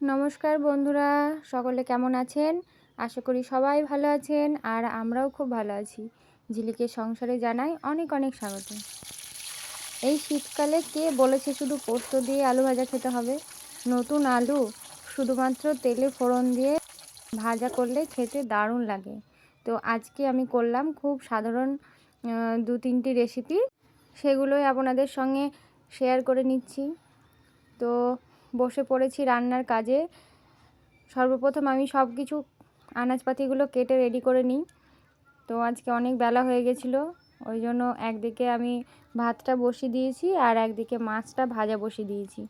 নমস্কার বন্ধুরা, সকলে কেমন আছেন? আশা করি সবাই ভালো আছেন আর আমরাও খুব ভালো আছি। ঝিলিকের সংসারে জানাই অনেক অনেক স্বাগত। এই শীতকালে কে বলেছে শুধু পোস্ত দিয়ে আলু ভাজা খেতে হবে? নতুন আলু শুধুমাত্র তেলে ফোড়ন দিয়ে ভাজা করলে খেতে দারুণ লাগে। তো আজকে আমি করলাম খুব সাধারণ দু তিনটি রেসিপি সেগুলোই আপনাদের সঙ্গে শেয়ার করে নিচ্ছি। তো বসে পড়েছি রান্নার কাজে। সর্বপ্রথম আমি সব কিছু আনাজপাতিগুলো কেটে রেডি করে নিই। তো আজকে অনেক বেলা হয়ে গেছিল, ওই জন্য একদিকে আমি ভাতটা বসিয়ে দিয়েছি আর একদিকে মাছটা ভাজা বসিয়ে দিয়েছি।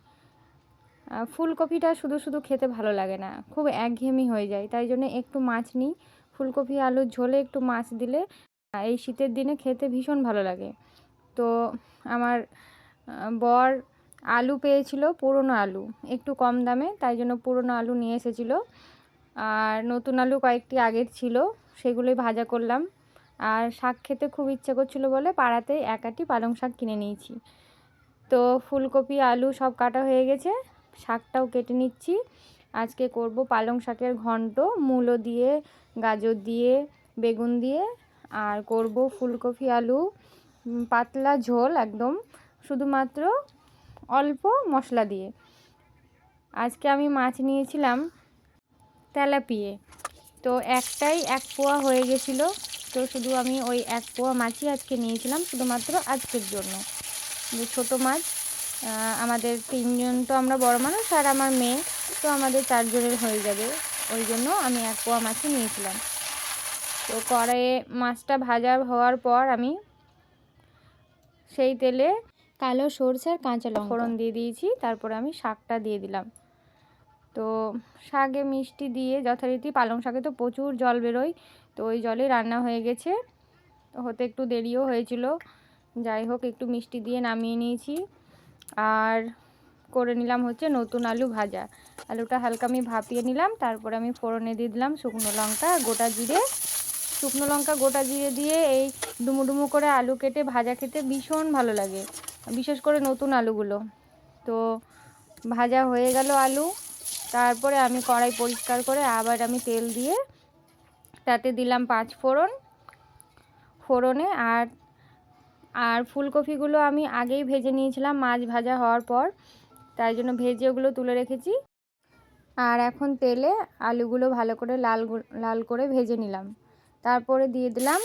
ফুলকপিটা শুধু শুধু খেতে ভালো লাগে না, খুব একঘেয়েমি হয়ে যায়, তাই জন্য একটু মাছ নিই। ফুলকপি, আলুর ঝোলে একটু মাছ দিলে এই শীতের দিনে খেতে ভীষণ ভালো লাগে। তো আমার বর আলু পেয়েছিল, পুরনো আলু। একটু কম দামে, তাই জন্য পুরনো আলু নিয়ে এসেছিল। আর নতুন আলু কয়েকটি আগের ছিল, সেগুলোই ভাজা করলাম। আর শাক খেতে খুব ইচ্ছা করছিল বলে পাড়াতে একাটি পালং শাক কিনে নিয়েছি। তো ফুলকপি, আলু সব কাটা হয়ে গেছে, শাকটাও কেটে নিচ্ছি। আজকে করব পালং শাকের ঘন্ট, মূলো দিয়ে, গাজর দিয়ে, বেগুন দিয়ে। আর করব ফুলকপি, আলু পাতলা ঝোল একদম। শুধুমাত্র অল্প মশলা দিয়ে। আজকে আমি মাছ নিয়েছিলাম তেলাপিয়ে। তো একটাই এক পোয়া হয়ে গেছিল। তো শুধু আমি ওই এক পোয়া মাছই আজকে নিয়েছিলাম শুধুমাত্র আজকের জন্য। যে ছোটো মাছ আমাদের তিনজন তো আমরা বড় মানুষ আর আমার মেয়ে, তো আমাদের চারজনের হয়ে যাবে। ওই জন্য আমি এক পোয়া মাছই নিয়েছিলাম। তো কড়াইয়ে মাছটা ভাজা হওয়ার পর আমি সেই তেলে কালো সরষে আর কাঁচা লঙ্কা। ফোড়ন দিয়ে দিয়েছি, তারপরে আমি শাকটা দিয়ে দিলাম। তো শাকে মিষ্টি দিয়ে যথারীতি পালং শাকে তো প্রচুর জল বেরোয়, তো ওই জলে রান্না হয়ে গেছে। হতে একটু দেরিও হয়েছিল, যাই হোক একটু মিষ্টি দিয়ে নামিয়ে নিয়েছি। আর করে নিলাম হচ্ছে নতুন আলু ভাজা। আলুটা হালকা আমি ভাপিয়ে নিলাম, তারপরে আমি ফোড়নে দিয়ে দিলাম শুকনো লঙ্কা, গোটা জিরে। শুকনো লঙ্কা, গোটা জিরে দিয়ে এই ডুমো ডুমো করে আলু কেটে ভাজা খেতে ভীষণ ভালো লাগে। বিশেষ করে নতুন আলুগুলো। তো ভাজা হয়ে গেল আলু। তারপরে আমি কড়াই পরিষ্কার করে আবার আমি তেল দিয়ে তাতে দিলাম পাঁচ ফোড়ন। ফোড়নে আর আর ফুলকপিগুলো আমি আগেই ভেজে নিয়েছিলাম মাছ ভাজা হওয়ার পর। তাই জন্য ভেজে ওগুলো তুলে রেখেছি। আর এখন তেলে আলুগুলো ভালো করে লাল লাল করে ভেজে নিলাম। তারপরে দিয়ে দিলাম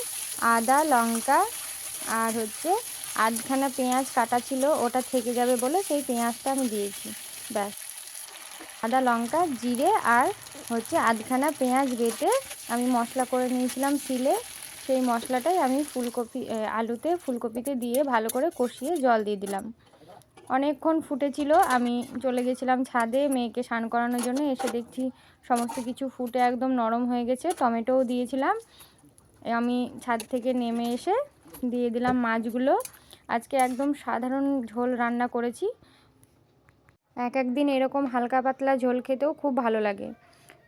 আদা, লঙ্কা আর হচ্ছে আধখানা পেঁয়াজ কাটা ছিল, ওটা থেকে যাবে বলে সেই পেঁয়াজটা আমি দিয়েছি। ব্যাস। আদা, লঙ্কা, জিরে আর হচ্ছে আধখানা পেঁয়াজ বেটে আমি মশলা করে নিয়েছিলাম শিলে। সেই মশলাটাই আমি ফুলকপি আলুতে ফুলকপিতে দিয়ে ভালো করে কষিয়ে জল দিয়ে দিলাম। অনেকক্ষণ ফুটেছিল, আমি চলে গেছিলাম ছাদে মেয়েকে স্নান করানোর জন্য। এসে দেখছি সমস্ত কিছু ফুটে একদম নরম হয়ে গেছে, টমেটোও দিয়েছিলাম। আমি ছাদ থেকে নেমে এসে দিয়ে দিলাম মাছগুলো। আজকে একদম সাধারণ ঝোল রান্না করেছি। এক এক দিন এরকম হালকা পাতলা ঝোল খেতেও খুব ভালো লাগে।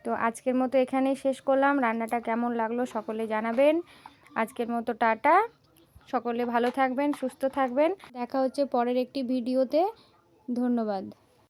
তো আজকের মতো এখানেই শেষ করলাম। রান্নাটা কেমন লাগল সকলে জানাবেন। আজকের মতো টাটা। সকলে ভালো থাকবেন, সুস্থ থাকবেন। দেখা হচ্ছে পরের একটি ভিডিওতে। ধন্যবাদ।